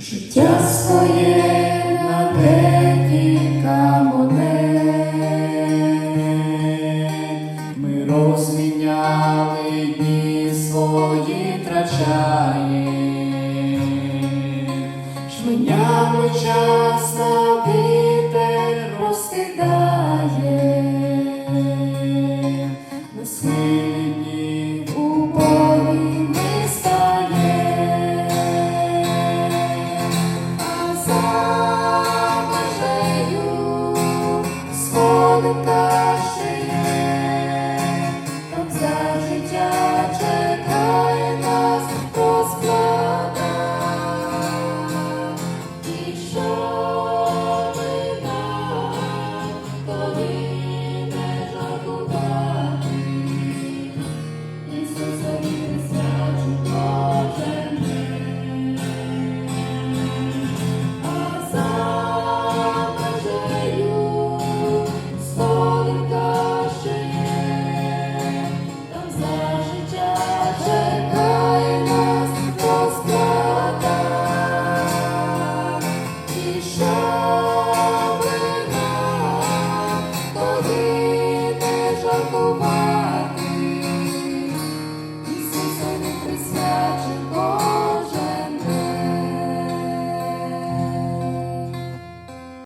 життя своє на декілька монет. ми розміняли дні свої втрачає, жменями час на вітер розкидає. на свині. all about go.